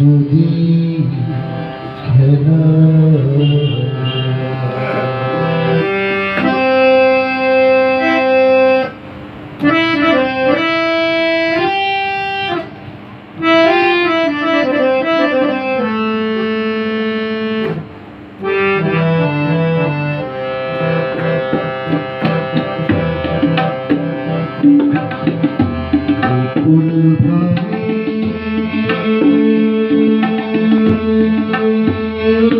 Jesus. you.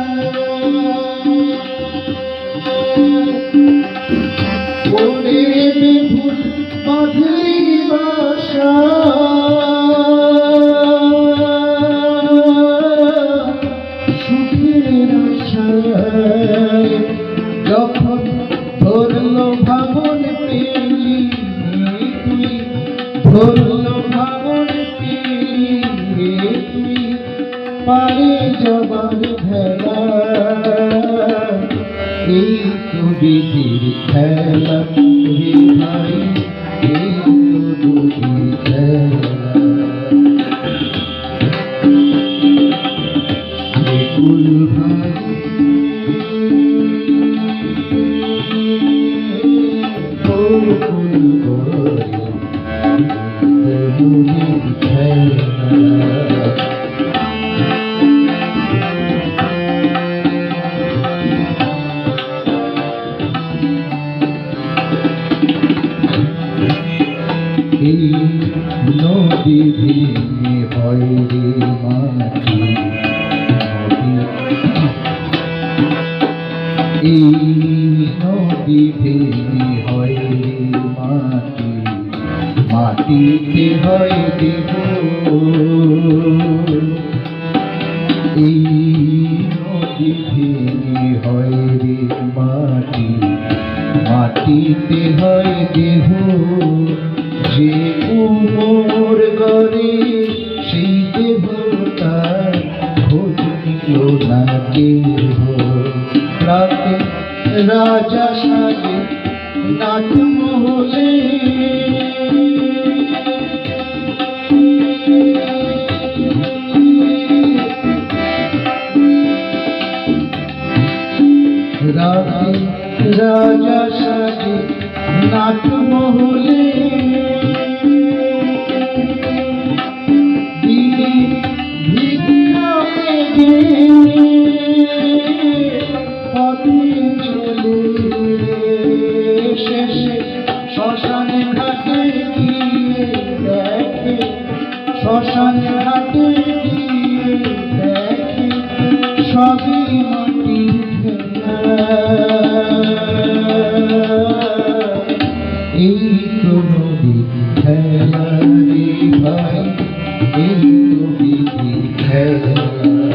ধরলো ভাবন পেলি তুই পারে জবান ভেলা এই তো খেলা ভাই এই তো খেলা। নদী ভেঙে হয় মাটি। এই নদী ভেঙে হয় মাটি। মাটিতে হয় দেহ। এই নদী ভেঙে হয় মাটি। মাটিতে হয় দেহ। যে উমর গড়ে সেই দেহ তার খোঁজ নিল রাজা সাজে নাট মহলে। রাজা সাজে নাট শ্মশানে ঘাটে গিয়ে দেখে সবই খেলা এই তো নদী খেলা রে ভাই এই তো বিধি খেলা